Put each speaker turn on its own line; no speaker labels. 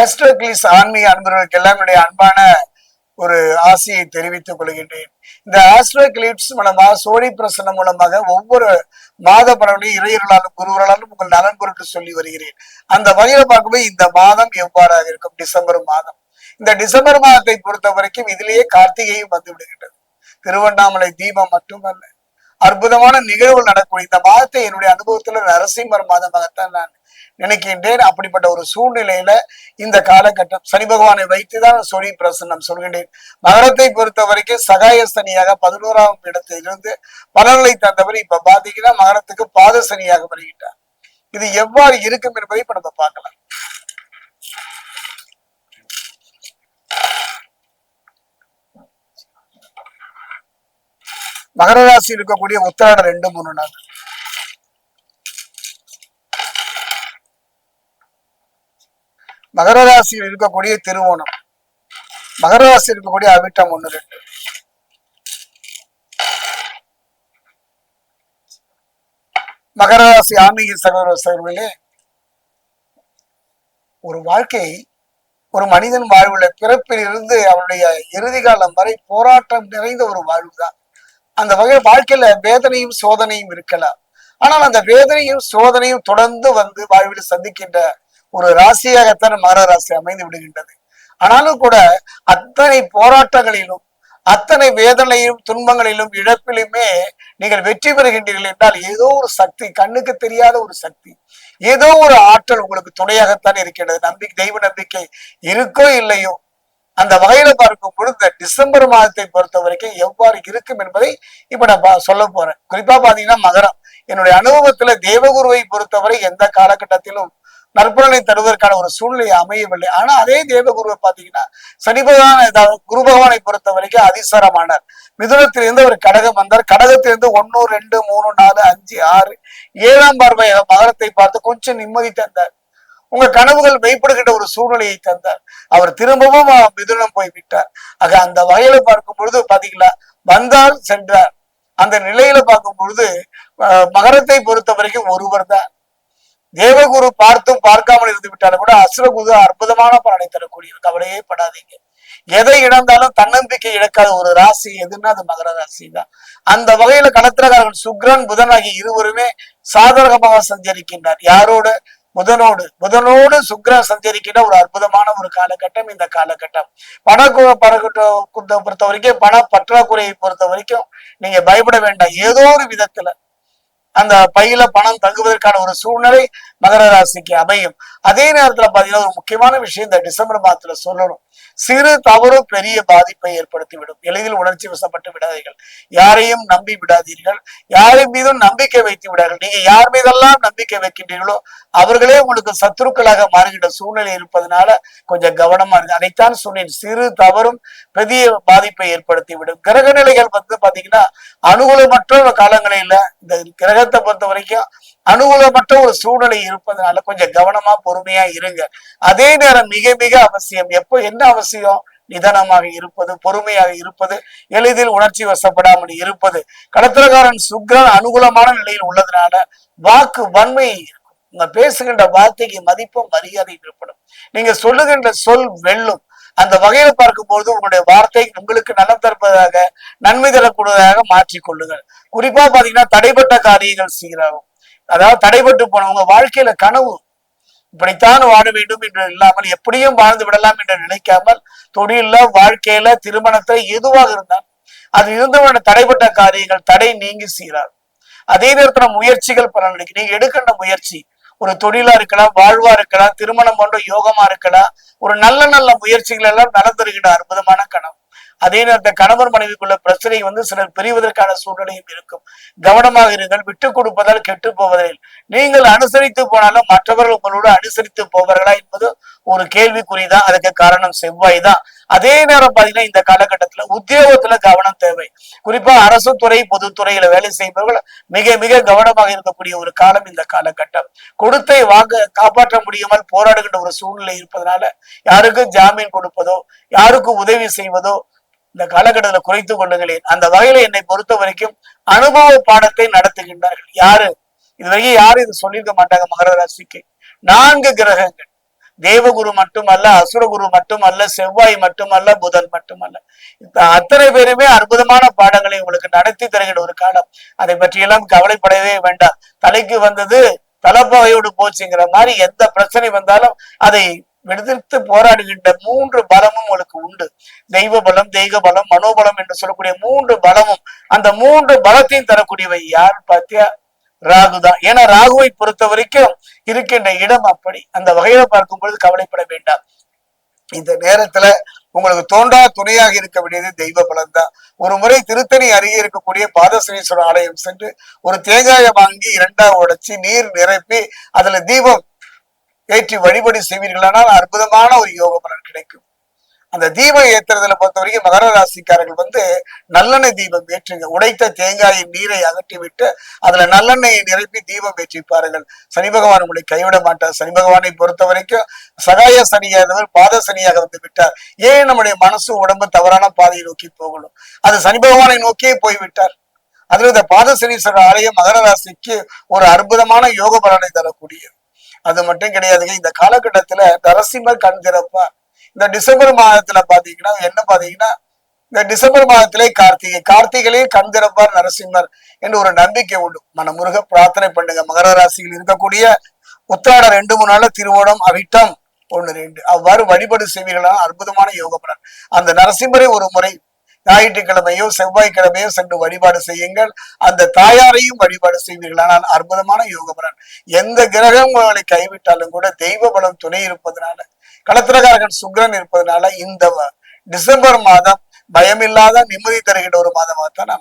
ஆஸ்ட்ரோகிளிஸ் ஆன்மீக அன்பர்களுக்கு எல்லாம் அன்பான ஒரு ஆசையை தெரிவித்துக் கொள்கின்றேன். இந்த ஆஸ்ட்ரோகிளிப்ஸ் மூலமாக சோழி பிரசனம் மூலமாக ஒவ்வொரு மாத பலனையும் இறையர்களாலும் குருவர்களாலும் உங்கள் நலன் பொருட்டு சொல்லி வருகிறேன். அந்த வகையில பார்க்கும்போது இந்த மாதம் எவ்வாறாக இருக்கும்? டிசம்பர் மாதம். இந்த டிசம்பர் மாதத்தை பொறுத்த வரைக்கும் இதிலேயே கார்த்திகையும் வந்து விடுகின்றது. திருவண்ணாமலை தீபம் மட்டுமல்ல. அற்புதமான நிகழ்வுகள் நடக்கும். இந்த மாதத்தை என்னுடைய அனுபவத்துல நரசிம்மர் மாதமாகத்தான் நான் நினைக்கின்றேன். அப்படிப்பட்ட ஒரு சூழ்நிலையில இந்த காலகட்டம் சனி பகவானை வைத்துதான் சொல்லி பிரசன்னம் சொல்கின்றேன். மகரத்தை பொறுத்த வரைக்கும் சகாய சனியாக பதினோராம் இடத்திலிருந்து பலன்களை தந்தவர் இப்ப பாத்தீங்கன்னா மகரத்துக்கு பாத சனியாக வருகின்றார். இது எவ்வாறு இருக்கும் என்பதை இப்ப நம்ம பார்க்கலாம். மகர ராசியில் இருக்கக்கூடிய உத்திராட ரெண்டு மூணு நாள். மகர ராசியில் இருக்கக்கூடிய திருவோணம். மகர ராசியில் இருக்கக்கூடிய அவிட்டம் ஒண்ணு ரெண்டு. மகர ராசி ஆன்மீக சகோதர சகோதரர்களே ஒரு வாழ்க்கை ஒரு மனிதன் வாழ்வுல பிறப்பில் இருந்து அவனுடைய இறுதி காலம் வரை போராட்டம் நிறைந்த ஒரு வாழ்வு தான் அந்த வகையில் வாழ்க்கையில வேதனையும் சோதனையும் இருக்கலாம். ஆனால் அந்த வேதனையும் சோதனையும் தொடர்ந்து வந்து வாழ்வில் சந்திக்கின்ற ஒரு ராசியாகத்தான் மகர ராசி அமைந்து விடுகின்றது. ஆனாலும் கூட அத்தனை போராட்டங்களிலும் அத்தனை வேதனையிலும் துன்பங்களிலும் இழப்பிலுமே நீங்கள் வெற்றி பெறுகின்றீர்கள் என்றால் ஏதோ ஒரு சக்தி கண்ணுக்கு தெரியாத ஒரு சக்தி ஏதோ ஒரு ஆற்றல் உங்களுக்கு துணையாகத்தான் இருக்கின்றது. நம்பிக்கை தெய்வ நம்பிக்கை இருக்கோ இல்லையோ அந்த வகையில பார்க்கும் பொழுது டிசம்பர் மாதத்தை பொறுத்த வரைக்கும் எவ்வாறு இருக்கும் என்பதை இப்ப நான் பா- சொல்ல போறேன். குறிப்பா பாத்தீங்கன்னா மகரம். என்னுடைய அனுபவத்துல தேவகுருவை பொறுத்தவரை எந்த காலகட்டத்திலும் நற்பலனை தருவதற்கான ஒரு சூழ்நிலை அமையவில்லை. ஆனா அதே தேவகுருவை பாத்தீங்கன்னா சனி பகவான் குரு பகவானை பொறுத்த வரைக்கும் அதிசாரமானார். மிதுனத்திலிருந்து ஒரு கடகம் வந்தார். கடகத்திலிருந்து ஒன்னு ரெண்டு மூணு நாலு அஞ்சு ஆறு ஏழாம் பார்வை மகரத்தை பார்த்து கொஞ்சம் நிம்மதி தந்தார். உங்க கனவுகள் மெய்ப்படுகின்ற ஒரு சூழ்நிலையை தந்தார். அவர் திரும்பவும் மிதுனம் போய் விட்டார். ஆக அந்த வகையில பார்க்கும் பொழுது பாத்தீங்களா வந்தால் சென்றார். அந்த நிலையில பார்க்கும் பொழுது மகரத்தை பொறுத்த வரைக்கும் ஒருவர் தான். தேவகுரு பார்த்தும் பார்க்காமல் இருந்து விட்டாலும் கூட அசுரகுரு அற்புதமான பலனை தரக்கூடிய கவலையே படாதீங்க. எதை இழந்தாலும் தன்னம்பிக்கை இழக்காத ஒரு ராசி எதுன்னா அது மகர ராசி தான். அந்த வகையில கணத்திரக்காரர்கள் சுக்ரன் புதன் ஆகிய இருவருமே சாதகமாக சஞ்சரிக்கின்றார். யாரோட? புதனோடு புதனோடு சுக்ரா சஞ்சரிக்கின்ற ஒரு அற்புதமான ஒரு காலகட்டம் இந்த காலகட்டம். பண கு- பணக்கட்ட- பொறுத்த வரைக்கும் பண பற்றாக்குறையை பொறுத்த வரைக்கும் நீங்க பயப்பட வேண்டாம். ஏதோ ஒரு விதத்துல அந்த பையில பணம் தங்குவதற்கான ஒரு சூழ்நிலை மகர ராசிக்கு அமையும். அதே நேரத்துல பாத்தீங்கன்னா ஒரு முக்கியமான விஷயம் இந்த டிசம்பர் மாதத்துல சொல்லணும். சிறு தவறு பெரிய பாதிப்பை ஏற்படுத்திவிடும். எளிதில் உணர்ச்சி வசப்பட்டு விடாதீர்கள். யாரையும் நம்பி விடாதீர்கள். யாரின் மீதும் நம்பிக்கை வைத்து விடாதீர்கள். நீங்க யார் மீதெல்லாம் நம்பிக்கை வைக்கின்றீர்களோ அவர்களே உங்களுக்கு சத்துருக்களாக மாறுகின்ற சூழ்நிலை இருப்பதனால கொஞ்சம் கவனமா இருக்கு அதைத்தான் சொன்னேன். சிறு தவறும் பெரிய பாதிப்பை ஏற்படுத்தி விடும் கிரக நிலைகள் வந்து பாத்தீங்கன்னா அனுகூலமற்ற காலங்களில இந்த கிரகத்தை பொறுத்த வரைக்கும் அனுகூலமற்ற ஒரு சூழ்நிலை இருப்பதனால கொஞ்சம் கவனமா பொறுமையா இருங்க. அதே நேரம் மிக மிக அவசியம். எப்போ என்ன அவசியம்? நிதானமாக இருப்பது பொறுமையாக இருப்பது எளிதில் உணர்ச்சி வசப்படாமல் இருப்பது. கடத்திரக்காரன் சுக்ரன் அனுகூலமான நிலையில் உள்ளதுனால வாக்கு வன்மை இருக்கும். உங்க பேசுகின்ற வார்த்தைக்கு மதிப்பும் மரியாதையும் ஏற்படும். நீங்க சொல்லுகின்ற சொல் வெல்லும். அந்த வகையில பார்க்கும்போது உங்களுடைய வார்த்தை உங்களுக்கு நலம் தருப்பதாக நன்மை தரக்கூடியதாக மாற்றிக் கொள்ளுங்கள் குறிப்பா பாத்தீங்கன்னா தடைப்பட்ட காரியங்கள் சீராகும். அதாவது தடைபட்டு போனவங்க வாழ்க்கையில கனவு. இப்படித்தான் வாழ வேண்டும் என்று இல்லாமல் எப்படியும் வாழ்ந்து விடலாம் என்று நினைக்காமல் தொழில வாழ்க்கையில திருமணத்தை எதுவாக இருந்தால் அது இருந்தவன தடைப்பட்ட காரியங்கள் தடை நீங்கி சீரார் அதே நேரத்துல முயற்சிகள் பலனளிக்கும் நீங்க எடுக்கின்ற முயற்சி ஒரு தொழிலா இருக்கலாம் வாழ்வா இருக்கலாம் திருமணம் போன்ற யோகமா இருக்கலாம் ஒரு நல்ல நல்ல முயற்சிகள் எல்லாம் நடந்திருக்கின்ற அற்புதமான கனவு. அதே நேரத்தில் கணவன் மனைவிக்குள்ள பிரச்சனை வந்து சிலர் பிரிவதற்கான சூழ்நிலையும் இருக்கும். கவனமாக இருங்கள். விட்டு கொடுப்பதால் கெட்டு போவதில் நீங்கள் அனுசரித்து போனாலும் மற்றவர்கள் உங்களோடு அனுசரித்து போவார்களா என்பது ஒரு கேள்விக்குறிதான். அதுக்கு காரணம் செவ்வாய் தான் அதே நேரம் பாத்தீங்கன்னா இந்த காலகட்டத்துல உத்தியோகத்துல கவனம் தேவை. குறிப்பா அரசு துறை பொதுத்துறையில வேலை செய்பவர்கள் மிக மிக கவனமாக இருக்கக்கூடிய ஒரு காலம் இந்த காலகட்டம். கொடுத்தை வாங்க காப்பாற்ற முடியாமல் போராடுகின்ற ஒரு சூழ்நிலை இருப்பதனால யாருக்கும் ஜாமீன் கொடுப்பதோ யாருக்கும் உதவி செய்வதோ இந்த காலகட்டத்தில் குறைத்துக் கொள்ளுங்களேன். அந்த வகையில என்னை பொறுத்த வரைக்கும் அனுபவ பாடத்தை நடத்துகின்றார்கள். யாரு? இது வரைக்கும் யாரும் இது சொல்லியிருக்க மாட்டாங்க மகர ராசிக்கு. நான்கு கிரகங்கள். தேவகுரு மட்டுமல்ல அசுரகுரு மட்டுமல்ல செவ்வாய் மட்டுமல்ல புதன் மட்டுமல்ல. அத்தனை பேருமே அற்புதமான பாடங்களை உங்களுக்கு நடத்தி தருகிற ஒரு காலம். அதை பற்றியெல்லாம் கவலைப்படவே வேண்டாம். தலைக்கு வந்தது தலப்பகையோடு போச்சுங்கிற மாதிரி எந்த பிரச்சனை வந்தாலும் அதை எதிர்த்து போராடுகின்ற மூன்று பலமும் உங்களுக்கு உண்டு. தெய்வ பலம் தெய்வ பலம் மனோபலம் என்று சொல்லக்கூடிய மூன்று பலமும் அந்த மூன்று பலத்தையும் தரக்கூடியவை யார் பார்த்தியா ராகுதான். ஏன்னா ராகுவை பொறுத்த வரைக்கும் இருக்கின்ற இடம் அப்படி. அந்த வகையில பார்க்கும் பொழுது கவலைப்பட வேண்டாம். இந்த நேரத்துல உங்களுக்கு தோன்றா துணையாக இருக்க வேண்டியது தெய்வ பலம் தான் ஒரு முறை திருத்தணி அருகே இருக்கக்கூடிய பாதசனீஸ்வரர் ஆலயம் சென்று ஒரு தேங்காயை வாங்கி இரண்டாவது உடைச்சு நீர் நிரப்பி அதுல தீபம் ஏற்றி வழிபடி செய்வீர்களானால் அற்புதமான ஒரு யோக பலன் கிடைக்கும். அந்த தீபம் ஏத்துறதுல பொறுத்த வரைக்கும் மகர ராசிக்காரர்கள் வந்து நல்லெண்ணெய் தீபம் ஏற்றுங்க. உடைத்த தேங்காயின் நீரை அகற்றி விட்டு அதுல நல்லெண்ணெயை நிரப்பி தீபம் ஏற்றி பாருங்கள் சனி பகவான் உங்களை கைவிட மாட்டார். சனி பகவானை பொறுத்த வரைக்கும் சகாய சனியானவர் பாத சனியாக வந்து விட்டார். ஏன் நம்முடைய மனசு உடம்பு தவறான பாதையை நோக்கி போகணும்? அது சனி பகவானை நோக்கியே போய்விட்டார். அதுல இந்த பாத சனீஸ்வரர் ஆலயம் மகர ராசிக்கு ஒரு அற்புதமான யோக பலனை தரக்கூடியது. அது மட்டும் கிடையாதுங்க. இந்த காலகட்டத்துல நரசிம்மர் கண் திறப்பா. இந்த டிசம்பர் மாதத்துல பாத்தீங்கன்னா என்ன பாத்தீங்கன்னா இந்த டிசம்பர் மாதத்திலே கார்த்திகை. கார்த்திகையிலே கண் திறப்பார் நரசிம்மர் என்று ஒரு நம்பிக்கை உண்டு. மனமுருக பிரார்த்தனை பண்ணுங்க. மகர ராசியில் இருக்கக்கூடிய உத்தாட ரெண்டு மூணு நாள்ல திருவோணம் அவிட்டம் ஒண்ணு ரெண்டு. அவ்வாறு வழிபாடு செய்வீர்களான அற்புதமான யோக பலன் அந்த நரசிம்மரை ஒரு முறை ஞாயிற்றுக்கிழமையோ செவ்வாய்க்கிழமையோ சென்று வழிபாடு செய்யுங்கள். அந்த தாயாரையும் வழிபாடு செய்வீர்களானால் அற்புதமான யோக பலன் எந்த கிரகம் உங்களை கைவிட்டாலும் கூட தெய்வ பலம் துணை இருப்பதனால களத்திரகாரகன் சுக்கிரன் இருப்பதனால இந்த டிசம்பர் மாதம் பயமில்லாத நிம்மதி தருகின்ற ஒரு மாதமாக தான் அமையும்.